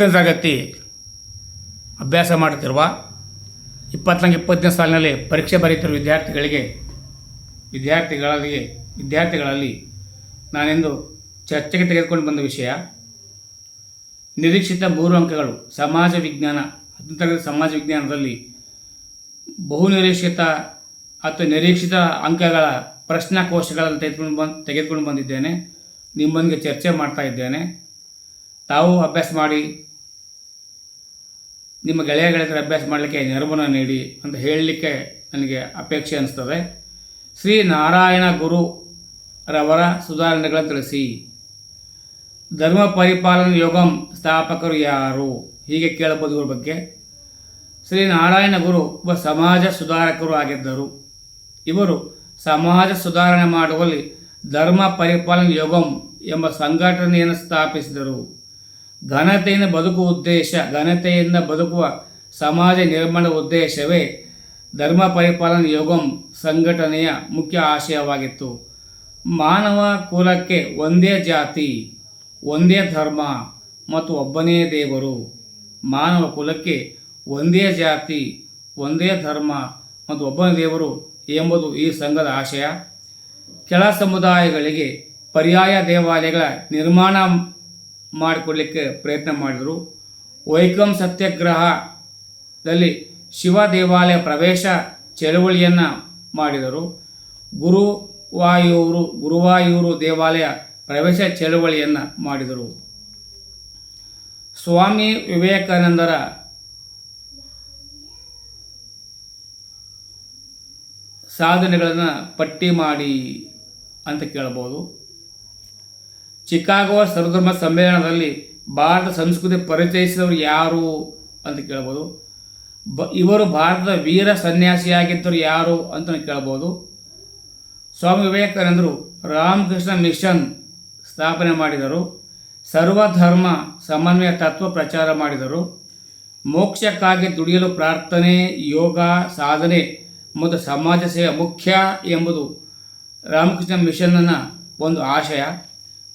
ಹತ್ತನೇ ತರಗತಿ ಅಭ್ಯಾಸ ಮಾಡುತ್ತಿರುವ ಇಪ್ಪತ್ನಾಲ್ಕು ಇಪ್ಪತ್ತನೇ ಸಾಲಿನಲ್ಲಿ ಪರೀಕ್ಷೆ ಬರೆಯುತ್ತಿರುವ ವಿದ್ಯಾರ್ಥಿಗಳಿಗೆ ವಿದ್ಯಾರ್ಥಿಗಳಿಗೆ, ವಿದ್ಯಾರ್ಥಿಗಳಲ್ಲಿ ನಾನೆಂದು ಚರ್ಚೆಗೆ ತೆಗೆದುಕೊಂಡು ಬಂದ ವಿಷಯ, ನಿರೀಕ್ಷಿತ ಮೂರು ಅಂಕಗಳು ಸಮಾಜ ವಿಜ್ಞಾನ, ಹತ್ತನೇ ತರಗತಿ ಸಮಾಜ ವಿಜ್ಞಾನದಲ್ಲಿ ಬಹು ನಿರೀಕ್ಷಿತ ಅಥವಾ ನಿರೀಕ್ಷಿತ ಅಂಕಗಳ ಪ್ರಶ್ನಾಕೋಶಗಳನ್ನು ತೆಗೆದುಕೊಂಡು ಬಂದು, ತೆಗೆದುಕೊಂಡು ಬಂದಿದ್ದೇನೆ. ನಿಮ್ಮೊಂದಿಗೆ ಚರ್ಚೆ ಮಾಡ್ತಾ ಇದ್ದೇನೆ. ತಾವು ಅಭ್ಯಾಸ ಮಾಡಿ ನಿಮ್ಮ ಗೆಳೆಯ ಗೆಳೆಯರ ಅಭ್ಯಾಸ ಮಾಡಲಿಕ್ಕೆ ನೆರವನ್ನು ನೀಡಿ ಅಂತ ಹೇಳಲಿಕ್ಕೆ ನನಗೆ ಅಪೇಕ್ಷೆ ಅನಿಸ್ತದೆ. ಶ್ರೀ ನಾರಾಯಣ ಗುರು ರವರ ಸುಧಾರಣೆಗಳನ್ನು ತಿಳಿಸಿ. ಧರ್ಮ ಪರಿಪಾಲನ ಯೋಗಂ ಸ್ಥಾಪಕರು ಯಾರು? ಹೀಗೆ ಕೇಳಬಹುದು ಇವರ ಬಗ್ಗೆ. ಶ್ರೀ ನಾರಾಯಣ ಗುರು ಒಬ್ಬ ಸಮಾಜ ಸುಧಾರಕರು ಆಗಿದ್ದರು. ಇವರು ಸಮಾಜ ಸುಧಾರಣೆ ಮಾಡುವಲ್ಲಿ ಧರ್ಮ ಪರಿಪಾಲನ ಯೋಗಂ ಎಂಬ ಸಂಘಟನೆಯನ್ನು ಸ್ಥಾಪಿಸಿದರು. ಘನತೆಯಿಂದ ಬದುಕುವ ಉದ್ದೇಶ, ಘನತೆಯಿಂದ ಬದುಕುವ ಸಮಾಜ ನಿರ್ಮಾಣ ಉದ್ದೇಶವೇ ಧರ್ಮ ಪರಿಪಾಲನ ಯೋಗಂ ಸಂಘಟನೆಯ ಮುಖ್ಯ ಆಶಯವಾಗಿತ್ತು. ಮಾನವ ಕುಲಕ್ಕೆ ಒಂದೇ ಜಾತಿ, ಒಂದೇ ಧರ್ಮ ಮತ್ತು ಒಬ್ಬನೇ ದೇವರು. ಮಾನವ ಕುಲಕ್ಕೆ ಒಂದೇ ಜಾತಿ, ಒಂದೇ ಧರ್ಮ ಮತ್ತು ಒಬ್ಬನೇ ದೇವರು ಎಂಬುದು ಈ ಸಂಘದ ಆಶಯ. ಕೆಳ ಸಮುದಾಯಗಳಿಗೆ ಪರ್ಯಾಯ ದೇವಾಲಯಗಳ ನಿರ್ಮಾಣ ಮಾಡಿಕೊಡ್ಲಿಕ್ಕೆ ಪ್ರಯತ್ನ ಮಾಡಿದರು. ವೈಕಂ ಸತ್ಯಾಗ್ರಹದಲ್ಲಿ ಶಿವ ದೇವಾಲಯ ಪ್ರವೇಶ ಚಳವಳಿಯನ್ನು ಮಾಡಿದರು. ಗುರುವಾಯೂರು ಗುರುವಾಯೂರು ದೇವಾಲಯ ಪ್ರವೇಶ ಚಳವಳಿಯನ್ನು ಮಾಡಿದರು. ಸ್ವಾಮಿ ವಿವೇಕಾನಂದರ ಸಾಧನೆಗಳನ್ನು ಪಟ್ಟಿ ಮಾಡಿ ಅಂತ ಕೇಳಬಹುದು. ಚಿಕಾಗೋ ಸರ್ವಧರ್ಮ ಸಮ್ಮೇಳನದಲ್ಲಿ ಭಾರತ ಸಂಸ್ಕೃತಿ ಪರಿಚಯಿಸಿದವರು ಯಾರು ಅಂತ ಕೇಳ್ಬೋದು. ಬ, ಇವರು ಭಾರತದ ವೀರ ಸನ್ಯಾಸಿಯಾಗಿದ್ದರು ಯಾರು ಅಂತ ಕೇಳ್ಬೋದು. ಸ್ವಾಮಿ ವಿವೇಕಾನಂದರು ರಾಮಕೃಷ್ಣ ಮಿಷನ್ ಸ್ಥಾಪನೆ ಮಾಡಿದರು. ಸರ್ವಧರ್ಮ ಸಮನ್ವಯ ತತ್ವ ಪ್ರಚಾರ ಮಾಡಿದರು. ಮೋಕ್ಷಕ್ಕಾಗಿ ದುಡಿಯಲು ಪ್ರಾರ್ಥನೆ, ಯೋಗ, ಸಾಧನೆ ಮತ್ತು ಸಮಾಜ ಸೇವೆ ಮುಖ್ಯ ಎಂಬುದು ರಾಮಕೃಷ್ಣ ಮಿಷನ್ನ ಒಂದು ಆಶಯ.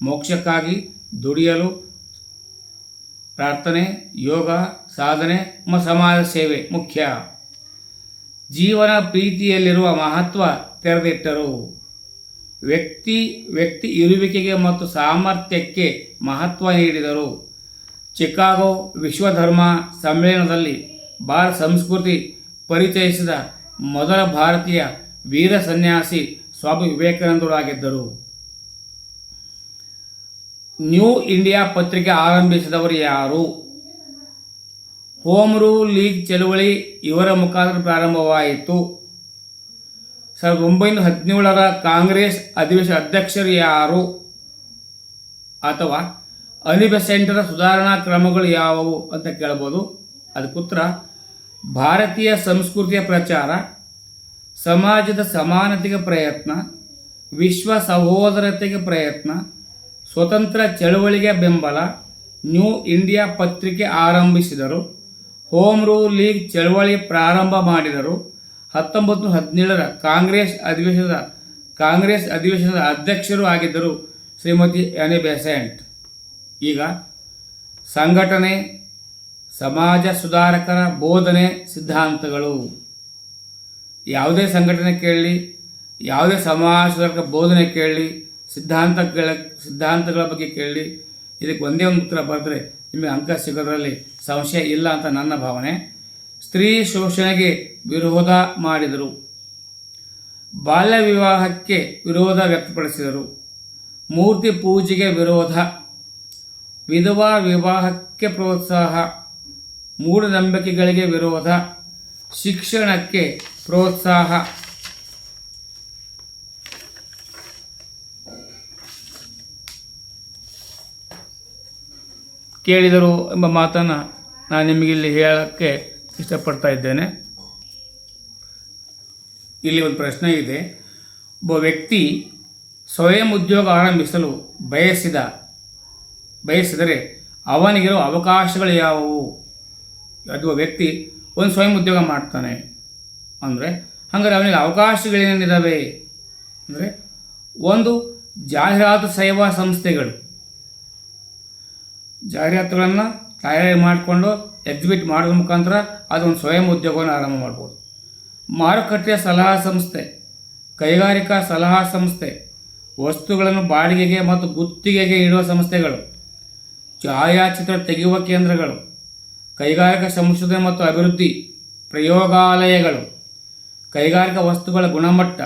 ಮೋಕ್ಷಕ್ಕಾಗಿ ದುಡಿಯಲು ಪ್ರಾರ್ಥನೆ, ಯೋಗ, ಸಾಧನೆ ಸಮಾಜ ಸೇವೆ ಮುಖ್ಯ. ಜೀವನ ಪ್ರೀತಿಯಲ್ಲಿರುವ ಮಹತ್ವ ತೆರೆದಿಟ್ಟರು. ವ್ಯಕ್ತಿ ವ್ಯಕ್ತಿ ಇರುವಿಕೆಗೆ ಮತ್ತು ಸಾಮರ್ಥ್ಯಕ್ಕೆ ಮಹತ್ವ ನೀಡಿದರು. ಚಿಕಾಗೋ ವಿಶ್ವಧರ್ಮ ಸಮ್ಮೇಳನದಲ್ಲಿ ಭಾರತ ಸಂಸ್ಕೃತಿ ಪರಿಚಯಿಸಿದ ಮೊದಲ ಭಾರತೀಯ ವೀರ ಸನ್ಯಾಸಿ ಸ್ವಾಮಿ ವಿವೇಕಾನಂದರಾಗಿದ್ದರು. ನ್ಯೂ ಇಂಡಿಯಾ ಪತ್ರಿಕೆ ಆರಂಭಿಸಿದವರು ಯಾರು? ಹೋಮ್ ರೂಲ್ ಲೀಗ್ ಚಳುವಳಿ ಇವರ ಮುಖಾಂತರ ಪ್ರಾರಂಭವಾಯಿತು. ಸಾವಿರದ ಒಂಬೈನೂರ ಹದಿನೇಳರ ಕಾಂಗ್ರೆಸ್ ಅಧಿವೇಶನ ಅಧ್ಯಕ್ಷರು ಯಾರು? ಅಥವಾ ಅನಿಬೆಸೆಂಟರ ಸುಧಾರಣಾ ಕ್ರಮಗಳು ಯಾವುವು ಅಂತ ಕೇಳ್ಬೋದು. ಉತ್ತರ, ಭಾರತೀಯ ಸಂಸ್ಕೃತಿಯ ಪ್ರಚಾರ, ಸಮಾಜದ ಸಮಾನತೆಗೆ ಪ್ರಯತ್ನ, ವಿಶ್ವ ಸಹೋದರತೆಗೆ ಪ್ರಯತ್ನ ಸ್ವತಂತ್ರ ಚಳವಳಿಗೆ ಬೆಂಬಲ ನ್ಯೂ ಇಂಡಿಯಾ ಪತ್ರಿಕೆ ಆರಂಭಿಸಿದರು. ಹೋಮ್ ರೂಲ್ ಲೀಗ್ ಚಳವಳಿ ಪ್ರಾರಂಭ ಮಾಡಿದರು. ಹತ್ತೊಂಬತ್ತು ಹದಿನೇಳರ ಕಾಂಗ್ರೆಸ್ ಅಧಿವೇಶನದ ಕಾಂಗ್ರೆಸ್ ಅಧಿವೇಶನದ ಅಧ್ಯಕ್ಷರು ಆಗಿದ್ದರು ಶ್ರೀಮತಿ ಅನಿ ಬೆಸೆಂಟ್. ಈಗ ಸಂಘಟನೆ, ಸಮಾಜ ಸುಧಾರಕರ ಬೋಧನೆ ಸಿದ್ಧಾಂತಗಳು. ಯಾವುದೇ ಸಂಘಟನೆ ಕೇಳಲಿ, ಯಾವುದೇ ಸಮಾಜ ಸುಧಾರಕ ಬೋಧನೆ ಕೇಳಲಿ ಸಿದ್ಧಾಂತ ಕೇಳ ಸಿದ್ಧಾಂತಗಳ ಬಗ್ಗೆ ಕೇಳಿ, ಇದಕ್ಕೆ ಒಂದೇ ಒಂದು ಉತ್ತರ ಬರೆದ್ರೆ ನಿಮಗೆ ಅಂಕ ಸಿಗೋದರಲ್ಲಿ ಸಂಶಯ ಇಲ್ಲ ಅಂತ ನನ್ನ ಭಾವನೆ. ಸ್ತ್ರೀ ಶೋಷಣೆಗೆ ವಿರೋಧ ಮಾಡಿದರು. ಬಾಲ್ಯ ವಿವಾಹಕ್ಕೆ ವಿರೋಧ ವ್ಯಕ್ತಪಡಿಸಿದರು. ಮೂರ್ತಿ ಪೂಜೆಗೆ ವಿರೋಧ. ವಿಧವಾ ವಿವಾಹಕ್ಕೆ ಪ್ರೋತ್ಸಾಹ. ಮೂಢನಂಬಿಕೆಗಳಿಗೆ ವಿರೋಧ. ಶಿಕ್ಷಣಕ್ಕೆ ಪ್ರೋತ್ಸಾಹ. ಕೇಳಿದರು ಎಂಬ ಮಾತನ್ನು ನಾನು ನಿಮಗಿಲ್ಲಿ ಹೇಳೋಕ್ಕೆ ಇಷ್ಟಪಡ್ತಾ ಇದ್ದೇನೆ. ಇಲ್ಲಿ ಒಂದು ಪ್ರಶ್ನೆ ಇದೆ. ಒಬ್ಬ ವ್ಯಕ್ತಿ ಸ್ವಯಂ ಉದ್ಯೋಗ ಆರಂಭಿಸಲು ಬಯಸಿದ, ಬಯಸಿದರೆ ಅವನಿಗಿರೋ ಅವಕಾಶಗಳು ಯಾವುವು? ಅದು ವ್ಯಕ್ತಿ ಒಂದು ಸ್ವಯಂ ಉದ್ಯೋಗ ಮಾಡ್ತಾನೆ ಅಂದರೆ ಹಾಗಾದ್ರೆ ಅವನಿಗೆ ಅವಕಾಶಗಳೇನೇನಿದ್ದಾವೆ ಅಂದರೆ, ಒಂದು ಜಾಹೀರಾತು ಸೇವಾ ಸಂಸ್ಥೆಗಳು ಜಾಹೀರಾತುಗಳನ್ನು ತಯಾರಿ ಮಾಡಿಕೊಂಡು ಎಕ್ಸಿಬಿಟ್ ಮಾಡೋದ್ರ ಮುಖಾಂತರ ಅದೊಂದು ಸ್ವಯಂ ಉದ್ಯೋಗವನ್ನು ಆರಂಭ ಮಾಡ್ಬೋದು. ಮಾರುಕಟ್ಟೆಯ ಸಲಹಾ ಸಂಸ್ಥೆ, ಕೈಗಾರಿಕಾ ಸಲಹಾ ಸಂಸ್ಥೆ, ವಸ್ತುಗಳನ್ನು ಬಾಡಿಗೆಗೆ ಮತ್ತು ಗುತ್ತಿಗೆಗೆ ಇಡುವ ಸಂಸ್ಥೆಗಳು, ಛಾಯಾಚಿತ್ರ ತೆಗೆಯುವ ಕೇಂದ್ರಗಳು, ಕೈಗಾರಿಕಾ ಸಂಶೋಧನೆ ಮತ್ತು ಅಭಿವೃದ್ಧಿ, ಪ್ರಯೋಗಾಲಯಗಳು, ಕೈಗಾರಿಕಾ ವಸ್ತುಗಳ ಗುಣಮಟ್ಟ,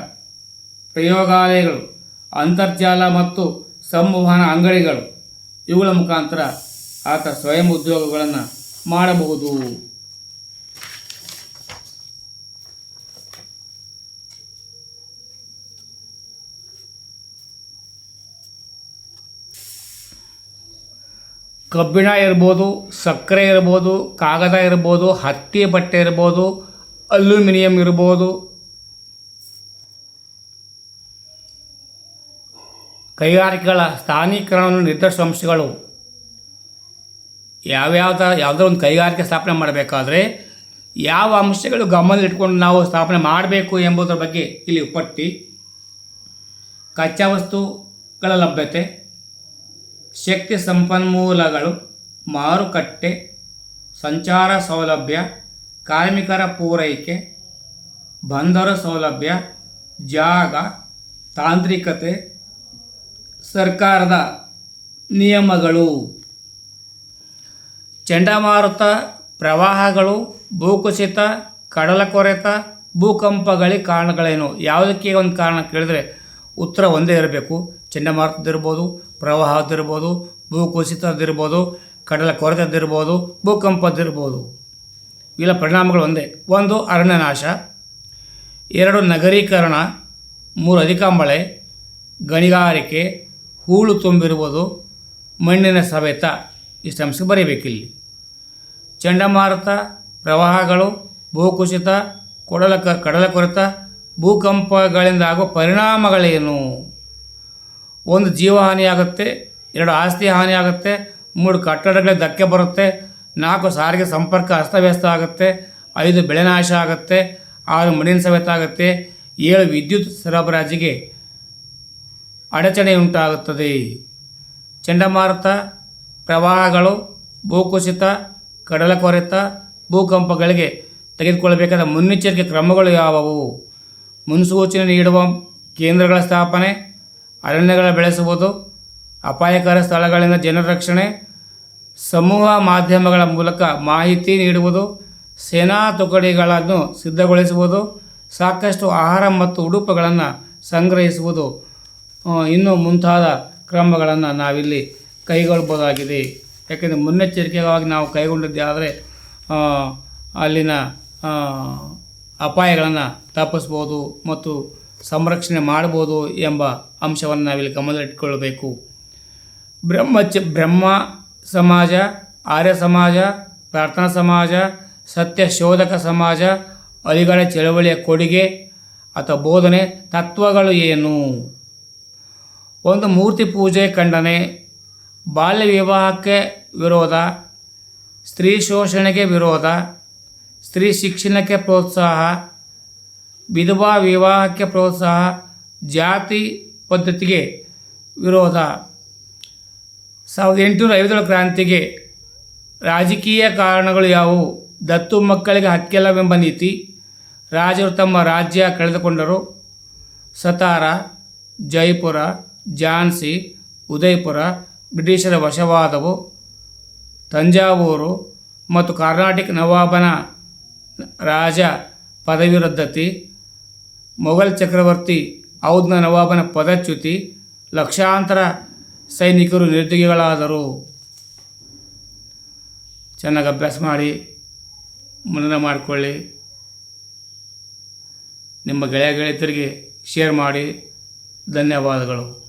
ಪ್ರಯೋಗಾಲಯಗಳು, ಅಂತರ್ಜಾಲ ಮತ್ತು ಸಂವಹನ ಅಂಗಡಿಗಳು, ಇವುಗಳ ಮುಖಾಂತರ ಆತ ಸ್ವಯಂ ಉದ್ಯೋಗಗಳನ್ನು ಮಾಡಬಹುದು. ಕಬ್ಬಿಣ ಇರ್ಬೋದು, ಸಕ್ಕರೆ ಇರ್ಬೋದು, ಕಾಗದ ಇರ್ಬೋದು, ಹತ್ತಿ ಬಟ್ಟೆ ಇರ್ಬೋದು, ಅಲ್ಯೂಮಿನಿಯಂ ಇರ್ಬೋದು. ಕೈಗಾರಿಕೆಗಳ ಸ್ಥಾನೀಕರಣವನ್ನು ನಿರ್ದಿಷ್ಟ ಅಂಶಗಳು ಯಾವ್ಯಾವ್ದ ಯಾವುದೋ ಒಂದು ಕೈಗಾರಿಕೆ ಸ್ಥಾಪನೆ ಮಾಡಬೇಕಾದ್ರೆ ಯಾವ ಅಂಶಗಳು ಗಮನದಲ್ಲಿಟ್ಕೊಂಡು ನಾವು ಸ್ಥಾಪನೆ ಮಾಡಬೇಕು ಎಂಬುದರ ಬಗ್ಗೆ ಇಲ್ಲಿ ಪಟ್ಟಿ. ಕಚ್ಚಾ ವಸ್ತುಗಳ ಲಭ್ಯತೆ, ಶಕ್ತಿ ಸಂಪನ್ಮೂಲಗಳು, ಮಾರುಕಟ್ಟೆ, ಸಂಚಾರ ಸೌಲಭ್ಯ, ಕಾರ್ಮಿಕರ ಪೂರೈಕೆ, ಬಂದರ ಸೌಲಭ್ಯ, ಜಾಗ, ತಾಂತ್ರಿಕತೆ, ಸರ್ಕಾರದ ನಿಯಮಗಳು. ಚಂಡಮಾರುತ, ಪ್ರವಾಹಗಳು, ಭೂಕುಸಿತ ಕಡಲ ಕೊರೆತ ಭೂಕಂಪಗಳಿಗೆ ಕಾರಣಗಳೇನು? ಯಾವುದಕ್ಕೆ ಒಂದು ಕಾರಣ ಕೇಳಿದರೆ ಉತ್ತರ ಒಂದೇ ಇರಬೇಕು. ಚಂಡಮಾರುತದಿರ್ಬೋದು ಪ್ರವಾಹದಿರ್ಬೋದು ಭೂಕುಸಿತದಿರ್ಬೋದು ಕಡಲ ಕೊರೆತದಿರ್ಬೋದು ಭೂಕಂಪದ್ದಿರ್ಬೋದು. ಇಲ್ಲ, ಪರಿಣಾಮಗಳು ಒಂದೇ. ಒಂದು, ಅರಣ್ಯನಾಶ. ಎರಡು, ನಗರೀಕರಣ. ಮೂರು ಅಧಿಕ ಮಳೆ ಗಣಿಗಾರಿಕೆ. ಹೂಳು ತುಂಬಿರುವುದು ಮಣ್ಣಿನ ಸವೆತ. ಇಷ್ಟು ಅಂಶ ಬರೀಬೇಕಿಲ್ಲಿ. ಚಂಡಮಾರುತ, ಪ್ರವಾಹಗಳು, ಭೂಕುಸಿತ ಕೊಡಲ ಕ ಕಡಲ ಕೊರೆತ ಭೂಕಂಪಗಳಿಂದ ಪರಿಣಾಮಗಳೇನು? ಒಂದು ಜೀವ ಹಾನಿಯಾಗುತ್ತೆ ಎರಡು ಆಸ್ತಿ ಹಾನಿಯಾಗುತ್ತೆ ಮೂರು ಕಟ್ಟಡಗಳಿಗೆ ಧಕ್ಕೆ ಬರುತ್ತೆ, ನಾಲ್ಕು ಸಾರಿಗೆ ಸಂಪರ್ಕ ಅಸ್ತವ್ಯಸ್ತ ಆಗುತ್ತೆ, ಐದು ಬೆಳೆ ನಾಶ ಆಗುತ್ತೆ, ಆರು ಮಣ್ಣಿನ ಸವೆತ ಆಗುತ್ತೆ, ಏಳು ವಿದ್ಯುತ್ ಸರಬರಾಜಿಗೆ ಅಡಚಣೆ ಉಂಟಾಗುತ್ತದೆ ಚಂಡಮಾರುತ, ಪ್ರವಾಹಗಳು, ಭೂಕುಸಿತ ಕಡಲ ಕೊರೆತ ಭೂಕಂಪಗಳಿಗೆ ತೆಗೆದುಕೊಳ್ಳಬೇಕಾದ ಮುನ್ನೆಚ್ಚರಿಕೆ ಕ್ರಮಗಳು ಯಾವುವು? ಮುನ್ಸೂಚನೆ ನೀಡುವ ಕೇಂದ್ರಗಳ ಸ್ಥಾಪನೆ, ಅರಣ್ಯಗಳ ಬೆಳೆಸುವುದು, ಅಪಾಯಕರ ಸ್ಥಳಗಳಿಂದ ಜನರ ರಕ್ಷಣೆ, ಸಮೂಹ ಮಾಧ್ಯಮಗಳ ಮೂಲಕ ಮಾಹಿತಿ ನೀಡುವುದು, ಸೇನಾ ತುಕಡಿಗಳನ್ನು ಸಿದ್ಧಗೊಳಿಸುವುದು, ಸಾಕಷ್ಟು ಆಹಾರ ಮತ್ತು ಉಡುಪುಗಳನ್ನು ಸಂಗ್ರಹಿಸುವುದು. ಇನ್ನೂ ಮುಂತಾದ ಕ್ರಮಗಳನ್ನು ನಾವಿಲ್ಲಿ ಕೈಗೊಳ್ಬೋದಾಗಿದೆ. ಯಾಕೆಂದರೆ ಮುನ್ನೆಚ್ಚರಿಕೆಗಾಗಿ ನಾವು ಕೈಗೊಂಡಿದ್ದೇ, ಆದರೆ ಅಲ್ಲಿನ ಅಪಾಯಗಳನ್ನು ತಪ್ಪಿಸ್ಬೋದು ಮತ್ತು ಸಂರಕ್ಷಣೆ ಮಾಡ್ಬೋದು ಎಂಬ ಅಂಶವನ್ನು ನಾವಿಲ್ಲಿ ಗಮನದಲ್ಲಿಟ್ಕೊಳ್ಬೇಕು. ಬ್ರಹ್ಮಚ, ಬ್ರಹ್ಮ ಸಮಾಜ, ಆರ್ಯ ಸಮಾಜ, ಪ್ರಾರ್ಥನಾ ಸಮಾಜ, ಸತ್ಯ ಶೋಧಕ ಸಮಾಜ, ಅಲಿಗಳ ಚಳವಳಿಯ ಕೊಡುಗೆ ಅಥವಾ ಬೋಧನೆ ತತ್ವಗಳು ಏನು? ಒಂದು ಮೂರ್ತಿ ಪೂಜೆ ಖಂಡನೆ ಬಾಲ್ಯ ವಿವಾಹಕ್ಕೆ ವಿರೋಧ, ಸ್ತ್ರೀ ಶೋಷಣೆಗೆ ವಿರೋಧ, ಸ್ತ್ರೀ ಶಿಕ್ಷಣಕ್ಕೆ ಪ್ರೋತ್ಸಾಹ, ವಿಧವಾ ವಿವಾಹಕ್ಕೆ ಪ್ರೋತ್ಸಾಹ, ಜಾತಿ ಪದ್ಧತಿಗೆ ವಿರೋಧ. ಸಾವಿರದ ಎಂಟುನೂರ ಐವತ್ತೇಳು ಕ್ರಾಂತಿಗೆ ರಾಜಕೀಯ ಕಾರಣಗಳು ಯಾವುವು? ದತ್ತು ಮಕ್ಕಳಿಗೆ ಹಕ್ಕಿಲ್ಲವೆಂಬ ನೀತಿ. ರಾಜರು ತಮ್ಮ ರಾಜ್ಯ ಕಳೆದುಕೊಂಡರು. ಸತಾರ, ಜೈಪುರ, ಝಾನ್ಸಿ, ಉದಯಪುರ, ಬ್ರಿಟಿಷರ ವಶವಾದವು. ತಂಜಾವೂರು ಮತ್ತು ಕರ್ನಾಟಕ ನವಾಬನ ರಾಜ ಪದವಿ ರದ್ದತಿ ಮೊಘಲ್ ಚಕ್ರವರ್ತಿ ಔದ್ನ ನವಾಬನ ಪದಚ್ಯುತಿ, ಲಕ್ಷಾಂತರ ಸೈನಿಕರು ನಿರುದ್ಯೋಗಿಗಳಾದರು. ಚೆನ್ನಾಗಿ ಅಭ್ಯಾಸ ಮಾಡಿ, ಮನನ ಮಾಡಿಕೊಳ್ಳಿ. ನಿಮ್ಮ ಗೆಳೆಯ ಗೆಳೆಯತರಿಗೆ ಶೇರ್ ಮಾಡಿ. ಧನ್ಯವಾದಗಳು.